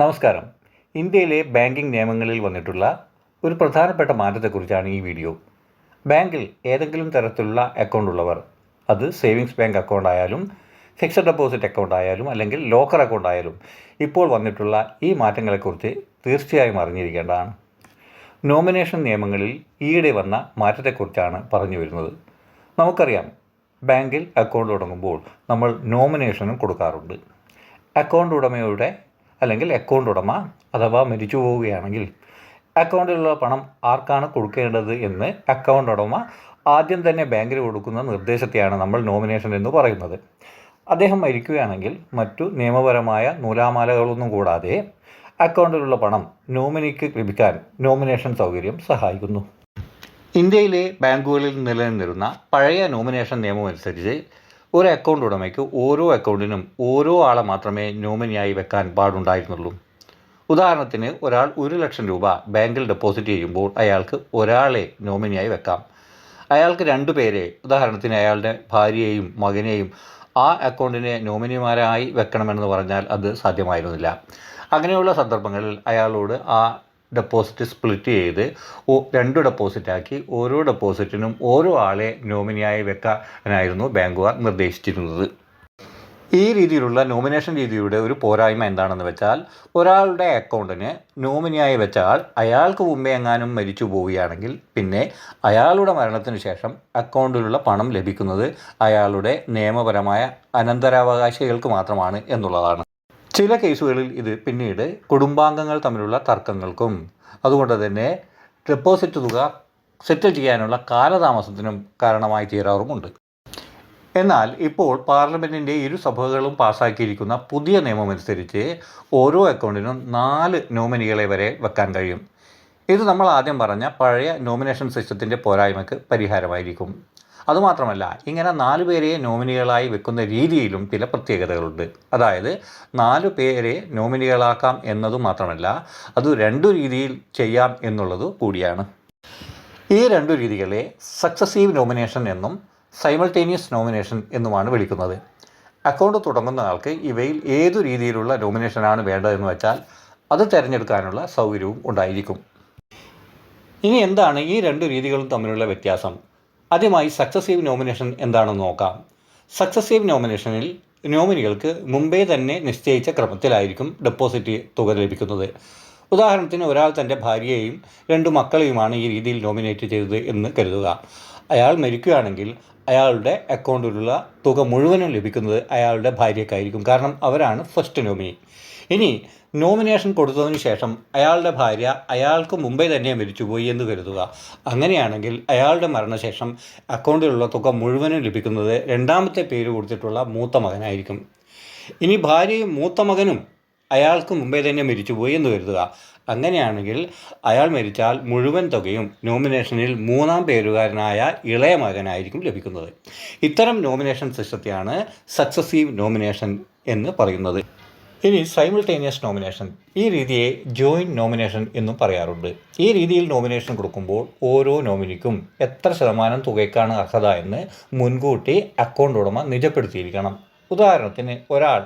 നമസ്കാരം. ഇന്ത്യയിലെ ബാങ്കിംഗ് നിയമങ്ങളിൽ വന്നിട്ടുള്ള ഒരു പ്രധാനപ്പെട്ട മാറ്റത്തെക്കുറിച്ചാണ് ഈ വീഡിയോ. ബാങ്കിൽ ഏതെങ്കിലും തരത്തിലുള്ള അക്കൗണ്ട് ഉള്ളവർ അത് സേവിങ്സ് ബാങ്ക് അക്കൗണ്ട് ആയാലും ഫിക്സഡ് ഡെപ്പോസിറ്റ് അക്കൗണ്ട് ആയാലും അല്ലെങ്കിൽ ലോക്കർ അക്കൗണ്ട് ആയാലും ഇപ്പോൾ വന്നിട്ടുള്ള ഈ മാറ്റങ്ങളെക്കുറിച്ച് തീർച്ചയായും അറിഞ്ഞിരിക്കേണ്ടതാണ്. നോമിനേഷൻ നിയമങ്ങളിൽ ഈയിടെ വന്ന മാറ്റത്തെക്കുറിച്ചാണ് പറഞ്ഞു വരുന്നത്. നമുക്കറിയാം ബാങ്കിൽ അക്കൗണ്ട് തുടങ്ങുമ്പോൾ നമ്മൾ നോമിനേഷനും കൊടുക്കാറുണ്ട്. അക്കൗണ്ട് ഉടമയുടെ അല്ലെങ്കിൽ അക്കൗണ്ട് ഉടമ അഥവാ മരിച്ചു പോവുകയാണെങ്കിൽ അക്കൗണ്ടിലുള്ള പണം ആർക്കാണ് കൊടുക്കേണ്ടത് എന്ന് അക്കൗണ്ട് ഉടമ ആദ്യം തന്നെ ബാങ്കിൽ കൊടുക്കുന്ന നിർദ്ദേശത്തെയാണ് നമ്മൾ നോമിനേഷൻ എന്ന് പറയുന്നത്. അദ്ദേഹം മരിക്കുകയാണെങ്കിൽ മറ്റു നിയമപരമായ നൂലാമാലകളൊന്നും കൂടാതെ അക്കൗണ്ടിലുള്ള പണം നോമിനിക്ക് ലഭിക്കാൻ നോമിനേഷൻ സൗകര്യം സഹായിക്കുന്നു. ഇന്ത്യയിലെ ബാങ്കുകളിൽ നിലനിന്നിരുന്ന പഴയ നോമിനേഷൻ നിയമം അനുസരിച്ച് ഒരു അക്കൗണ്ട് ഉടമയ്ക്ക് ഓരോ അക്കൗണ്ടിനും ഓരോ ആളെ മാത്രമേ നോമിനിയായി വെക്കാൻ പാടുണ്ടായിരുന്നുള്ളൂ. ഉദാഹരണത്തിന് ഒരാൾ ഒരു ലക്ഷം രൂപ ബാങ്കിൽ ഡെപ്പോസിറ്റ് ചെയ്യുമ്പോൾ അയാൾക്ക് ഒരാളെ നോമിനിയായി വെക്കാം. അയാൾക്ക് രണ്ടു പേരെ ഉദാഹരണത്തിന് അയാളുടെ ഭാര്യയെയും മകനെയും ആ അക്കൗണ്ടിനെ നോമിനിമാരായി വെക്കണമെന്ന് പറഞ്ഞാൽ അത് സാധ്യമായിരുന്നില്ല. അങ്ങനെയുള്ള സന്ദർഭങ്ങളിൽ അയാളോട് ആ ഡെപ്പോസിറ്റ് സ്പ്ലിറ്റ് ചെയ്ത് രണ്ട് ഡെപ്പോസിറ്റാക്കി ഓരോ ഡെപ്പോസിറ്റിനും ഓരോ ആളെ നോമിനിയായി വെക്കാനായിരുന്നു ബാങ്കുകാർ നിർദ്ദേശിച്ചിരുന്നത്. ഈ രീതിയിലുള്ള നോമിനേഷൻ രീതിയുടെ ഒരു പോരായ്മ എന്താണെന്ന് വെച്ചാൽ ഒരാളുടെ അക്കൗണ്ടിന് നോമിനിയായി വെച്ചാൽ അയാൾക്ക് മുമ്പേ എങ്ങാനും മരിച്ചു പോവുകയാണെങ്കിൽ പിന്നെ അയാളുടെ മരണത്തിന് ശേഷം അക്കൗണ്ടിലുള്ള പണം ലഭിക്കുന്നത് അയാളുടെ നിയമപരമായ അനന്തരാവകാശികൾക്ക് മാത്രമാണ് എന്നുള്ളതാണ്. ചില കേസുകളിൽ ഇത് പിന്നീട് കുടുംബാംഗങ്ങൾ തമ്മിലുള്ള തർക്കങ്ങൾക്കും അതുകൊണ്ട് തന്നെ ഡെപ്പോസിറ്റ് തുക സെറ്റിൽ ചെയ്യാനുള്ള കാലതാമസത്തിനും കാരണമായി തീരാറുമുണ്ട് എന്നാൽ ഇപ്പോൾ പാർലമെന്റിന്റെ ഇരു സഭകളും പാസ്സാക്കിയിരിക്കുന്ന പുതിയ നിയമമനുസരിച്ച് ഓരോ അക്കൗണ്ടിനും നാല് നോമിനികളെ വരെ വെക്കാൻ കഴിയും. ഇത് നമ്മൾ ആദ്യം പറഞ്ഞ പഴയ നോമിനേഷൻ സിസ്റ്റത്തിന്റെ പോരായ്മയ്ക്ക് പരിഹാരമായിരിക്കും. അതുമാത്രമല്ല ഇങ്ങനെ നാല് പേരെ നോമിനികളായി വെക്കുന്ന രീതിയിലും ചില പ്രത്യേകതകളുണ്ട്. അതായത് നാല് പേരെ നോമിനികളാക്കാം എന്നതു മാത്രമല്ല അത് രണ്ടു രീതിയിൽ ചെയ്യാം എന്നുള്ളത് കൂടിയാണ്. ഈ രണ്ടു രീതികളെ സക്സസീവ് നോമിനേഷൻ എന്നും സൈമൾട്ടേനിയസ് നോമിനേഷൻ എന്നുമാണ് വിളിക്കുന്നത്. അക്കൗണ്ട് തുടങ്ങുന്ന ആൾക്ക് ഇവയിൽ ഏതു രീതിയിലുള്ള നോമിനേഷനാണ് വേണ്ടതെന്ന് വെച്ചാൽ അത് തിരഞ്ഞെടുക്കാനുള്ള സൗകര്യവും ഉണ്ടായിരിക്കും. ഇനി എന്താണ് ഈ രണ്ട് രീതികളും തമ്മിലുള്ള വ്യത്യാസം? ആദ്യമായി സക്സസീവ് നോമിനേഷൻ എന്താണെന്ന് നോക്കാം. സക്സസീവ് നോമിനേഷനിൽ നോമിനികൾക്ക് മുമ്പേ തന്നെ നിശ്ചയിച്ച ക്രമത്തിലായിരിക്കും ഡെപ്പോസിറ്റ് തുക ലഭിക്കുന്നത്. ഉദാഹരണത്തിന് ഒരാൾ തന്റെ ഭാര്യയെയും രണ്ടു മക്കളെയുമാണ് ഈ രീതിയിൽ നോമിനേറ്റ് ചെയ്തത് എന്ന് കരുതുക. അയാൾ മരിക്കുകയാണെങ്കിൽ അയാളുടെ അക്കൗണ്ടിലുള്ള തുക മുഴുവനും ലഭിക്കുന്നത് അയാളുടെ ഭാര്യയ്ക്കായിരിക്കും. കാരണം അവരാണ് ഫസ്റ്റ് നോമിനി ഇനി നോമിനേഷൻ കൊടുത്തതിനു ശേഷം അയാളുടെ ഭാര്യ അയാൾക്ക് മുമ്പേ തന്നെ മരിച്ചുപോയി എന്ന് കരുതുക. അങ്ങനെയാണെങ്കിൽ അയാളുടെ മരണശേഷം അക്കൗണ്ടിലുള്ള തുക മുഴുവനും ലഭിക്കുന്നത് രണ്ടാമത്തെ പേര് കൊടുത്തിട്ടുള്ള മൂത്ത മകനായിരിക്കും. ഇനി ഭാര്യയും മൂത്ത മകനും അയാൾക്ക് മുമ്പേ തന്നെ മരിച്ചുപോയി എന്ന് കരുതുക. അങ്ങനെയാണെങ്കിൽ അയാൾ മരിച്ചാൽ മുഴുവൻ തുകയും നോമിനേഷനിൽ മൂന്നാം പേരുകാരനായ ഇളയ മകനായിരിക്കും ലഭിക്കുന്നത്. ഇത്തരം നോമിനേഷൻ സിസ്റ്റത്തെയാണ് സക്സസീവ് നോമിനേഷൻ എന്ന് പറയുന്നത്. ഇനി സൈമിൾട്ടേനിയസ് നോമിനേഷൻ ഈ രീതിയെ ജോയിന്റ് നോമിനേഷൻ എന്നും പറയാറുണ്ട്. ഈ രീതിയിൽ നോമിനേഷൻ കൊടുക്കുമ്പോൾ ഓരോ നോമിനിക്കും എത്ര ശതമാനം തുകയ്ക്കാണ് അർഹത എന്ന് മുൻകൂട്ടി അക്കൗണ്ട് ഉടമ നിജപ്പെടുത്തിയിരിക്കണം. ഉദാഹരണത്തിന് ഒരാൾ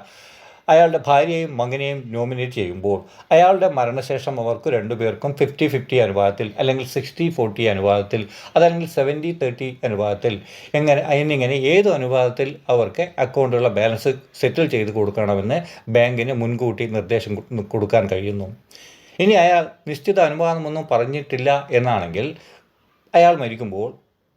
അയാളുടെ ഭാര്യയെയും മകനെയും നോമിനേറ്റ് ചെയ്യുമ്പോൾ അയാളുടെ മരണശേഷം അവർക്ക് രണ്ടുപേർക്കും ഫിഫ്റ്റി ഫിഫ്റ്റി അനുപാതത്തിൽ അല്ലെങ്കിൽ സിക്സ്റ്റി ഫോർട്ടി അനുപാതത്തിൽ അതല്ലെങ്കിൽ സെവന്റി തേർട്ടി അനുപാതത്തിൽ എങ്ങനെ എന്നിങ്ങനെ ഏത് അനുപാതത്തിൽ അവർക്ക് അക്കൗണ്ടിലുള്ള ബാലൻസ് സെറ്റിൽ ചെയ്ത് കൊടുക്കണമെന്ന് ബാങ്കിന് മുൻകൂട്ടി നിർദ്ദേശം കൊടുക്കാൻ കഴിയുന്നു. ഇനി അയാൾ നിശ്ചിത അനുപാതമൊന്നും പറഞ്ഞിട്ടില്ല എന്നാണെങ്കിൽ അയാൾ മരിക്കുമ്പോൾ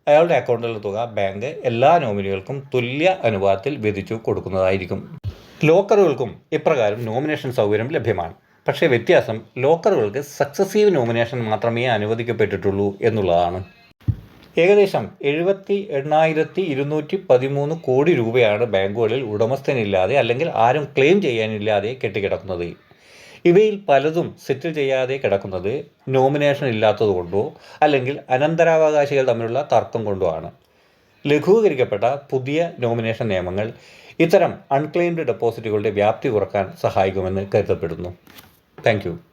അയാളുടെ അക്കൗണ്ടിലെ തുക ബാങ്ക് എല്ലാ നോമിനികൾക്കും തുല്യ അനുപാതത്തിൽ വിധിച്ചു കൊടുക്കുന്നതായിരിക്കും. ലോക്കറുകൾക്കും ഇപ്രകാരം നോമിനേഷൻ സൗകര്യം ലഭ്യമാണ്. പക്ഷേ വ്യത്യാസം ലോക്കറുകൾക്ക് സക്സസീവ് നോമിനേഷൻ മാത്രമേ അനുവദിക്കപ്പെട്ടിട്ടുള്ളൂ എന്നുള്ളതാണ്. ഏകദേശം എഴുപത്തി എണ്ണായിരത്തി ഇരുന്നൂറ്റി പതിമൂന്ന് കോടി രൂപയാണ് ബാങ്കുകളിൽ ഉടമസ്ഥനില്ലാതെ അല്ലെങ്കിൽ ആരും ക്ലെയിം ചെയ്യാനില്ലാതെ കെട്ടിക്കിടക്കുന്നത്. ഇവയിൽ പലതും സെറ്റിൽ ചെയ്യാതെ കിടക്കുന്നത് നോമിനേഷൻ ഇല്ലാത്തതുകൊണ്ടോ അല്ലെങ്കിൽ അനന്തരാവകാശികൾ തമ്മിലുള്ള തർക്കം കൊണ്ടോ ആണ്. ലഘൂകരിക്കപ്പെട്ട പുതിയ നോമിനേഷൻ നിയമങ്ങൾ ഇത്തരം അൺക്ലെയിംഡ് ഡെപ്പോസിറ്റുകളുടെ വ്യാപ്തി കുറയ്ക്കാൻ സഹായിക്കുമെന്ന് കരുതപ്പെടുന്നു. താങ്ക്